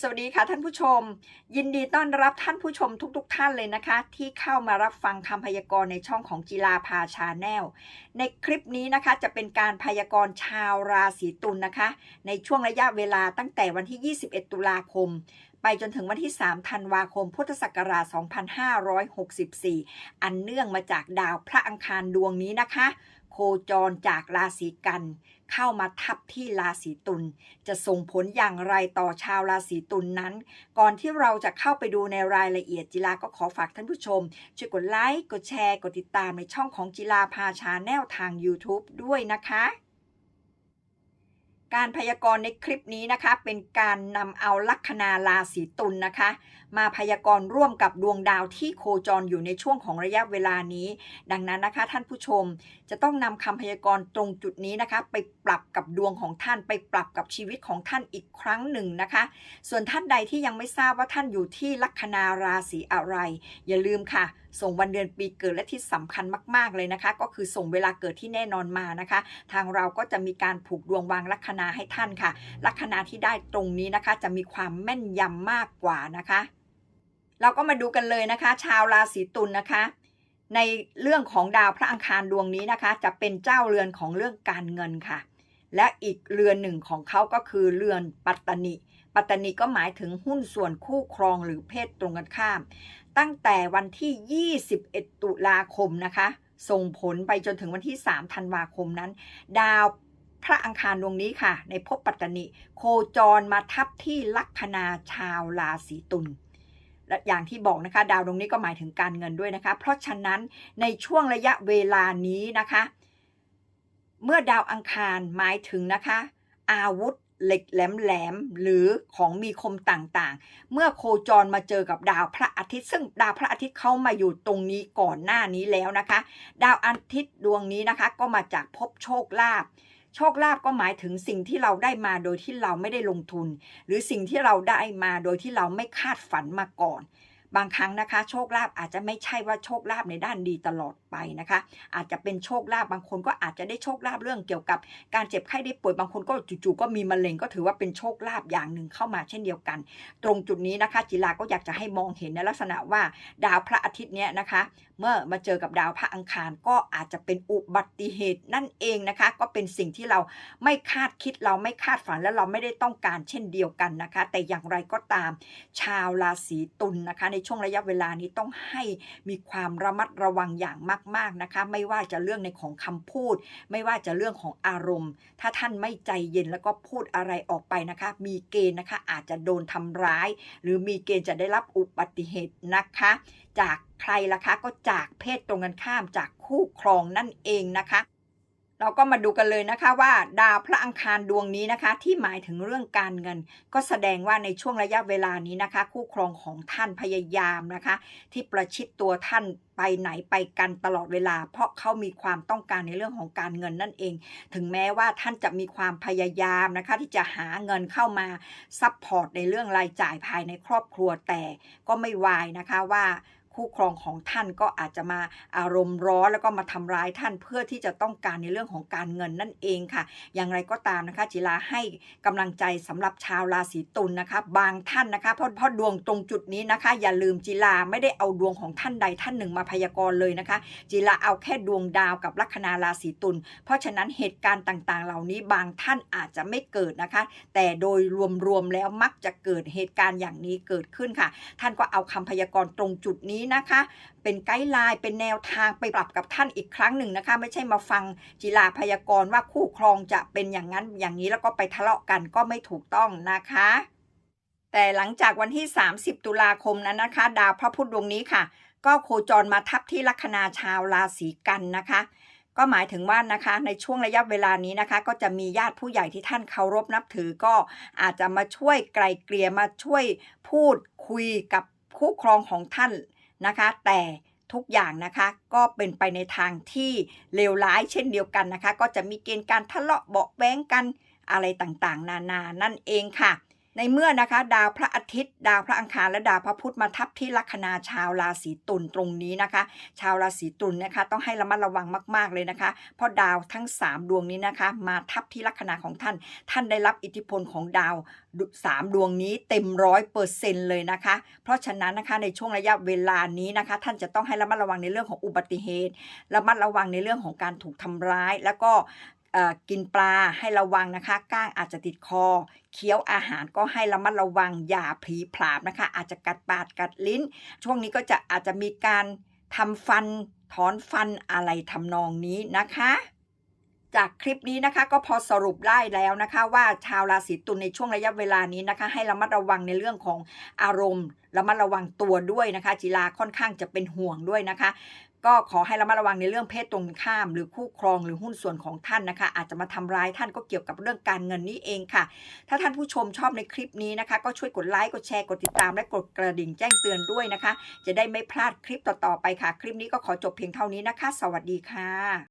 สวัสดีค่ะท่านผู้ชม ยินดีต้อนรับท่านผู้ชมทุกๆทท่านเลยนะคะ ที่เข้ามารับฟังคำพยากรณ์ในช่องของจีลาพาชาแนลในคลิปนี้นะคะจะเป็นการพยากรณ์ชาวราศีตุลนนะคะ ในช่วงระยะเวลาตั้งแต่วันที่ 21 ตุลาคม ไปจนถึงวันที่ 3 ธันวาคม พุทธศักราช 2564 อันเนื่องมาจากดาวพระอังคารดวงนี้นะคะ โคจรจากราศีกัน เข้ามาทับที่ราศีตุลจะส่งผลอย่างไรต่อชาวราศีตุลนนั้น ก่อนที่เราจะเข้าไปดูในรายละเอียดจิลาก็ขอฝากท่านผู้ชม ช่วยกดไลค์กดแชร์ กดติดตามในช่องของจิลาพาชาแนลทาง YouTube ด้วยนะคะ การพยากรณ์ในคลิปนี้นะคะ เป็นการนำเอาลัคนาราศีตุลนะคะ มาพยากรณ์ร่วมกับดวงดาวที่โคจรอยู่ในช่วงของระยะเวลานี้ ดังนั้นนะคะ ท่านผู้ชมจะต้องนำคำพยากรณ์ตรงจุดนี้นะคะ ไปปรับกับดวงของท่านไปปรับกับชีวิตของท่านอีกครั้งหนึ่งนะคะ ส่วนท่านใดที่ยังไม่ทราบว่าท่านอยู่ที่ลัคนาราศีอะไร อย่าลืมค่ะส่งวันเดือนปีเกิดและที่สำคัญมาก ๆเลยนะคะ ก็คือส่งเวลาเกิดที่แน่นอนมานะคะ ทางเราก็จะมีการผูกดวงวางลัคนาให้ท่านค่ะ ลัคนาที่ได้ตรงนี้นะคะ จะมีความแม่นยำมากกว่านะคะ เราก็มาดูกันเลยนะคะ ชาวราศีตุลนะคะ ในเรื่องของดาวพระอังคารดวงนี้นะคะ จะเป็นเจ้าเรือนของเรื่องการเงินค่ะ และอีกเรือนหนึ่งของเขาก็คือเรือนปัตตนิปัตตนิก็หมายถึงหุ้นส่วนคู่ครองหรือเพศตรงกันข้าม ตั้งแต่วันที่ 21 ตุลาคมนะคะ ส่งผลไปจนถึงวันที่ 3 ธันวาคมนั้น ดาว พระอังคารดวงนี้ค่ะ ในภพปัตตนิ โคจรมาทับที่ลัคนาชาวราศีตุลและอย่างที่บอกนะคะ ดาวดวงนี้ก็หมายถึงการเงินด้วยนะคะ เพราะฉะนั้นในช่วงระยะเวลานี้นะคะ เมื่อดาวอังคารหมายถึงนะคะ อาวุธเหล็กแหลมๆหรือของมีคมต่างๆ เมื่อโคจรมาเจอกับดาวพระอาทิตย์ ซึ่งดาวพระอาทิตย์เข้ามาอยู่ตรงนี้ก่อนหน้านี้แล้วนะคะ ดาวอาทิตย์ดวงนี้นะคะ ก็มาจากภพโชคลาภ โชคลาภก็หมายถึงสิ่งที่เราได้มาโดยที่เราไม่ได้ลงทุน หรือสิ่งที่เราได้มาโดยที่เราไม่คาดฝันมาก่อน บางครั้งนะคะ โชคลาภอาจจะไม่ใช่ว่าโชคลาภในด้านดีตลอดไปนะคะ อาจจะเป็นโชคลาภบางคนก็อาจจะได้โชคลาภเรื่องเกี่ยวกับ การเจ็บไข้ได้ป่วยบางคนก็จู่ๆก็มีมะเร็งก็ถือว่าเป็นโชคลาภอย่างหนึ่งเข้ามาเช่นเดียวกัน ตรงจุดนี้นะคะจิลาก็อยากจะให้มองเห็นในลักษณะว่าดาวพระอาทิตย์เนี้ยนะคะ เมื่อมาเจอกับดาวพระอังคารก็อาจจะเป็นอุบัติเหตุนั่นเองนะคะ ก็เป็นสิ่งที่เราไม่คาดคิดเราไม่คาดฝันและเราไม่ได้ต้องการเช่นเดียวกันนะคะ แต่อย่างไรก็ตาม ชาวราศีตุลนะคะในช่วงระยะเวลานี้ต้องให้มีความระมัดระวังอย่างมาก ๆนะคะ ไม่ว่าจะเรื่องในของคำพูด ไม่ว่าจะเรื่องของอารมณ์ ถ้าท่านไม่ใจเย็นแล้วก็พูดอะไรออกไปนะคะ มีเกณฑ์นะคะอาจจะโดนทำร้าย หรือมีเกณฑ์จะได้รับอุบัติเหตุนะคะ จากใครล่ะคะก็จากเพศตรงกันข้ามจากคู่ครองนั่นเองนะคะ เราก็มาดูกันเลยนะคะว่าดาวพระอังคารดวงนี้นะคะ ที่หมายถึงเรื่องการเงิน ก็แสดงว่าในช่วงระยะเวลานี้นะคะ คู่ครองของท่านพยายามนะคะ ที่ประชิดตัวท่านไปไหนไปกันตลอดเวลา เพราะเขามีความต้องการในเรื่องของการเงินนั่นเอง ถึงแม้ว่าท่านจะมีความพยายามนะคะ ที่จะหาเงินเข้ามาซัพพอร์ตในเรื่องรายจ่ายภายในครอบครัวแต่ก็ไม่วายนะคะว่า คู่ครองของท่านก็อาจจะมาอารมณ์ร้อนแล้วก็มาทำร้ายท่านเพื่อที่จะต้องการในเรื่องของการเงินนั่นเองค่ะ อย่างไรก็ตามนะคะจิลาให้กำลังใจสำหรับชาวราศีตุลนะคะบางท่านนะคะเพราะเพราะดวงตรงจุดนี้นะคะ อย่าลืมจิลาไม่ได้เอาดวงของท่านใดท่านหนึ่งมาพยากรณ์เลยนะคะ จิลาเอาแค่ดวงดาวกับลัคนาราศีตุลเพราะฉะนั้นเหตุการณ์ต่างๆ เหล่านี้บางท่านอาจจะไม่เกิดนะคะ แต่โดยรวมๆแล้วมักจะเกิดเหตุการณ์อย่างนี้เกิดขึ้นค่ะ ท่านก็เอาคำพยากรณ์ตรงจุดนี้นะคะ เป็นไกด์ไลน์เป็นแนวทางไปปรับกับท่านอีกครั้งหนึ่งนะคะ ไม่ใช่มาฟังจิลาพยากรณ์ว่าคู่ครองจะเป็นอย่างนั้นอย่างนี้แล้วก็ไปทะเลาะกันก็ไม่ถูกต้องนะคะแต่หลังจากวันที่ 30 ตุลาคมนั้นนะคะ ดาวพระพุธดวงนี้ค่ะ ก็โคจรมาทับที่ลัคนาชาวราศีกันนะคะ ก็หมายถึงว่านะคะในช่วงระยะเวลานี้นะคะ ก็จะมีญาติผู้ใหญ่ที่ท่านเคารพนับถือก็อาจจะมาช่วยไกลเกลี่ยมาช่วยพูดคุยกับคู่ครองของท่าน นะคะ แต่ทุกอย่างนะคะก็เป็นไปในทางที่เลวร้ายเช่นเดียวกันนะคะ ก็จะมีเกณฑ์การทะเลาะเบาะแว้งกันอะไรต่างๆ นานานั่นเองค่ะ ในเมื่อนะคะ ดาวพระอาทิตย์ ดาวพระอังคารและดาวพระพุธมาทับที่ลัคนาชาวราศีตุลตรงนี้นะคะ ชาวราศีตุลนะคะ ต้องให้ระมัดระวังมาก ๆเลยนะคะ เพราะดาวทั้ง 3 ดวงนี้นะคะ มาทับที่ลัคนาของท่าน ท่านได้รับอิทธิพลของดาวสามดวงนี้เต็มร้อยเปอร์เซ็นเลยนะคะ เพราะฉะนั้นนะคะในช่วงระยะเวลานี้นะคะ ท่านจะต้องให้ระมัดระวังในเรื่องของอุบัติเหตุระมัดระวังในเรื่องของการถูกทำร้าย แล้วก็ กินปลาให้ระวังนะคะก้างอาจจะติดคอ เคี้ยวอาหารก็ให้ระมัดระวังอย่าผีผลามนะคะ อาจจะกัดปากกัดลิ้น ช่วงนี้ก็จะอาจจะมีการทำฟันถอนฟันอะไรทำนองนี้นะคะ จากคลิปนี้นะคะก็พอสรุปได้แล้วนะคะ ว่าชาวราศีตุลในช่วงระยะเวลานี้นะคะ ให้ระมัดระวังในเรื่องของอารมณ์ระมัดระวังตัวด้วยนะคะ จิลาค่อนข้างจะเป็นห่วงด้วยนะคะ ก็ขอให้ระมัดระวังในเรื่องเพศตรงข้าม หรือคู่ครองหรือหุ้นส่วนของท่านนะคะ อาจจะมาทำร้ายท่านก็เกี่ยวกับเรื่องการเงินนี้เองค่ะ ถ้าท่านผู้ชมชอบในคลิปนี้นะคะ ก็ช่วยกดไลค์กดแชร์กดติดตามและกดกระดิ่งแจ้งเตือนด้วยนะคะ จะได้ไม่พลาดคลิปต่อๆไปค่ะ คลิปนี้ก็ขอจบเพียงเท่านี้นะคะ สวัสดีค่ะ